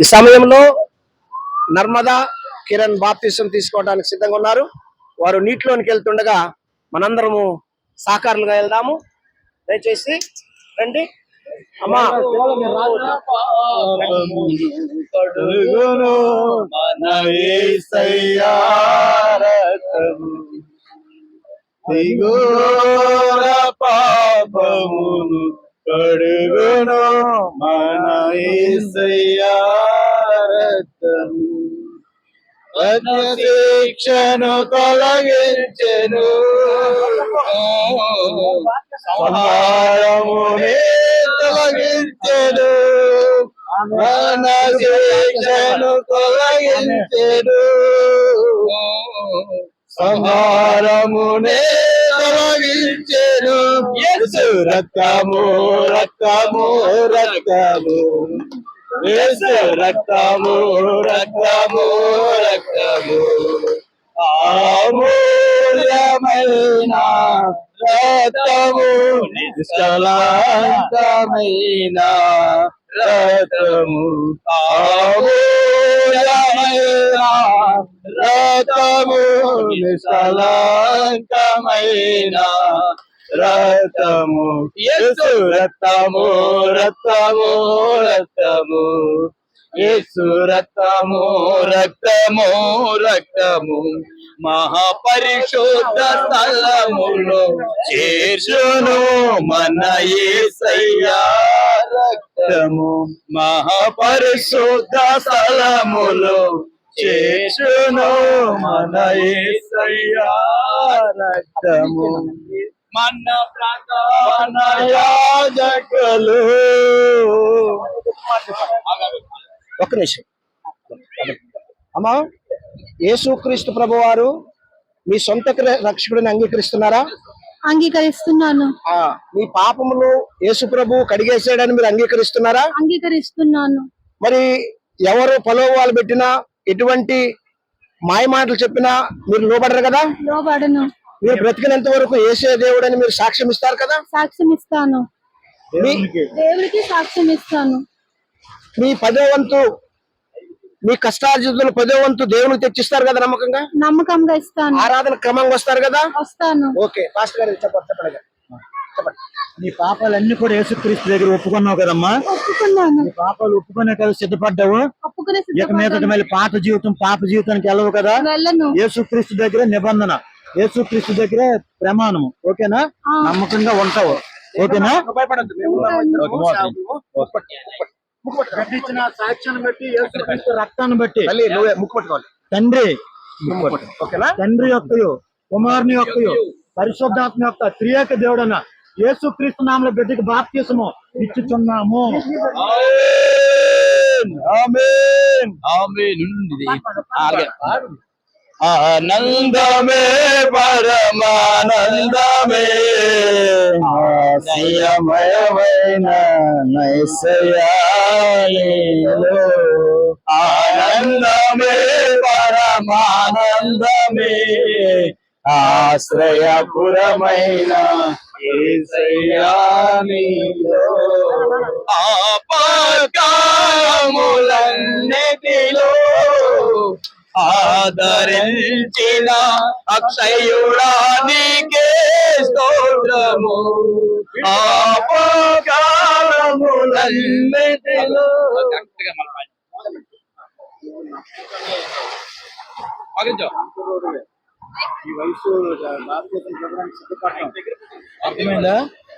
ఈ సమయంలో నర్మదా కిరణ్ బాప్తిసం తీసుకోవడానికి సిద్ధంగా ఉన్నారు. వారు నీటిలోనికి వెళ్తుండగా మనందరము సాకారులుగా వెళ్దాము. దయచేసి రండి. అమ్మా. పాపమును కడుగును మన యేసయ్యా రక్తము. శిక్షను తొలగించెను. సంహారమునే తొలగించెను. మన శిక్షను తొలగించెను. సంహారమునే తొలగించెను రక్తము రక్తము రక్తము. రక్తము రక్తము రక్తము. అమూల్యమైన రక్తము నిష్కలాంతమైన రక్తము. అమూల్యమైన రక్తము నిష్కలాంతమైన రక్తము యేసు రక్తము రక్తము రక్తము యేసు రక్తము రక్తము రక్తము మహాపరిశుద్ధ స్థలములో చేర్చును మన యేసయ్యా రక్తము. మహాపరిశుద్ధ స్థలములో చేర్చును మన యేసయ్యా రక్తము. మన ప్రధాన యాజకులు ఒక్క నిమిషం. అమ్మా యేసుక్రీస్తు ప్రభు వారు మీ సొంత రక్షకుడిని అంగీకరిస్తున్నారా? అంగీకరిస్తున్నాను. ఆ మీ పాపములు యేసు ప్రభు కడిగేసాడని మీరు అంగీకరిస్తున్నారా? అంగీకరిస్తున్నాను. మరి ఎవరు ప్రలోభాలు పెట్టినా ఎటువంటి మాయ మాటలు చెప్పినా మీరు లోబడరు కదా? లోబడను. మీరు బ్రతికినంత వరకు ఏసే దేవుడని మీరు సాక్ష్యం ఇస్తారు కదా? సాక్ష్యం ఇస్తాను. దేవుడికి సాక్ష్యం ఇస్తాను. మీ పదో వంతు మీ కష్టార్జితులు పదో వంతు దేవునికి తెచ్చిస్తారు కదా నమ్మకంగా? నమ్మకంగా ఇస్తాను. ఆరాధన క్రమంగా వస్తారు కదా? వస్తాను. ఓకే పాస్టర్ గారు చెప్పండి చెప్పండి నీ పాపాలన్నీ కూడా యేసుక్రీస్తు దగ్గర ఒప్పుకున్నావు కదమ్మా? ఒప్పుకున్నాను. నీ పాపాలు ఒప్పుకునే కదా సిద్ధపడ్డావు? ఒప్పుకునే ఇక మీద. మళ్ళీ పాత జీవితం పాప జీవితానికి వెళ్ళవు కదా? వెళ్ళను. యేసుక్రీస్తు దగ్గర నిబంధన. యేసుక్రీస్తు దగ్గర ప్రమాణము. ఓకేనా. నమ్మకంగా ఉంటావు. ఓకేనా? సాక్ష్యాన్ని బట్టి యేసుక్రీస్తు రక్తాన్ని బట్టి. తండ్రి. ఓకేనా? తండ్రి యొక్కయు కుమారుని యొక్కయు పరిశుద్ధాత్మ యొక్క త్రియేక దేవుడన యేసుక్రీస్తు నామల బిడ్డకి బాప్తిసము ఇచ్చుచున్నాము. ఆనందమే పరమానందమే. ఆశయమయమైన నైసయాలో ఆనందమే పరమానందమే. ఆశ్రయపురమైన ఆ ఏసయ్యానిలో ఆదరించిన అక్షయుడానికే స్తోత్రము. ఆపకాలములన్నిటిలో అర్థమైందా?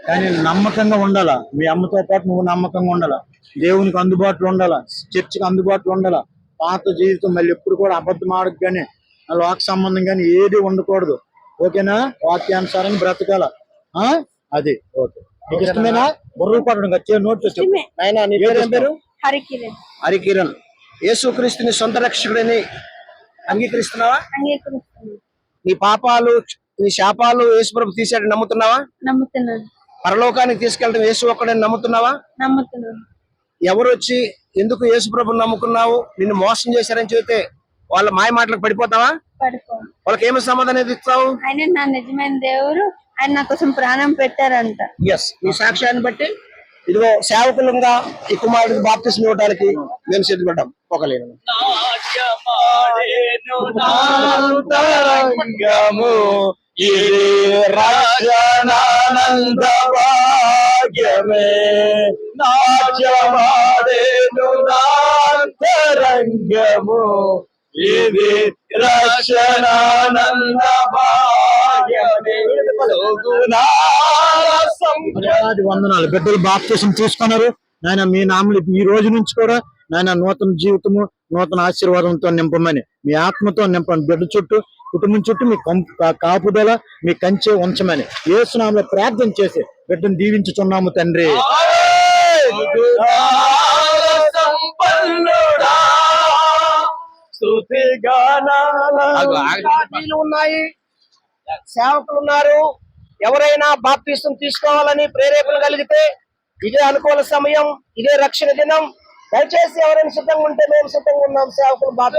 కానీ నమ్మకంగా ఉండాలా? మీ అమ్మతో పాటు నువ్వు నమ్మకంగా ఉండాలా? దేవునికి అందుబాటులో ఉండాలా? చర్చికి అందుబాటులో ఉండాలా? పాత జీవితం మళ్ళీ ఎప్పుడు కూడా అబద్ధం ఆడకు కానీ లోక సంబంధం కానీ ఏది ఉండకూడదు. ఓకేనా? వాక్యానుసారంగా బ్రతకాల. ఆ? అది. ఓకే. నీకు ఇష్టమేనా? బుర్రలు పడడం వచ్చే నోట్ చేసి నాయన నీ పేరు హరికిరణ్. హరికిరణ్. యేసుక్రీస్తుని సొంత రక్షకుడిని అంగీకరిస్తున్నావా? అంగీకరిస్తున్నాను. నీ పాపాలు నీ శాపాలు యేసుప్రభు తీసాడని నమ్ముతున్నావా? నమ్ముతున్నాను. పరలోకానికి తీసుకెళ్ళడం యేసు ఒక్కడని నమ్ముతున్నావా? నమ్ముతున్నాను. ఎవరు వచ్చి ఎందుకు యేసుప్రభుని నమ్ముకున్నావు? నిన్ను మోసం చేశారని చెబితే వాళ్ళ మాయ మాటలకు పడిపోతావా? వాళ్ళకి ఏమి సమాధానం ఇస్తావు? ఆయన నా నిజమైన దేవుడు ఆయన నా కోసం ప్రాణం పెట్టారంట. ఎస్ నీ సాక్ష్యాన్ని బట్టి ఇదిగో సేవకులంగా ఈ కుమారుడికి బాప్తిస్మ ఇవ్వడానికి మేము సిద్ధపడ్డాం. ఒకలేను ఇది రక్షణానంద భాగ్యమే నాట్యమాడేను నాంతరంగము ఇది రక్షణానంద భాగ్యమే వందనాలు. బిడ్డలు బాప్తీసం తీసుకున్నారు. నాయన మీ నామలు ఈ రోజు నుంచి కూడా నాయన నూతన జీవితము నూతన ఆశీర్వాదంతో నింపమని మీ ఆత్మతో నింపండి బిడ్డ చుట్టూ కుటుంబం చుట్టూ మీ కాపుదల మీ కంచె ఉంచమని ఏసునామలో ప్రార్థన చేసి బిడ్డను దీవించుచున్నాము తండ్రి. ఉన్నాయి. సేవకులు ఉన్నారు ఎవరైనా బాప్తీసం తీసుకోవాలని ప్రేరేపణ కలిగితే ఇదే అనుకూల సమయం ఇదే రక్షణ దినం. దయచేసి ఎవరైనా సిద్ధంగా ఉంటే మేము సిద్ధంగా ఉన్నాం. సేవకులు బాధ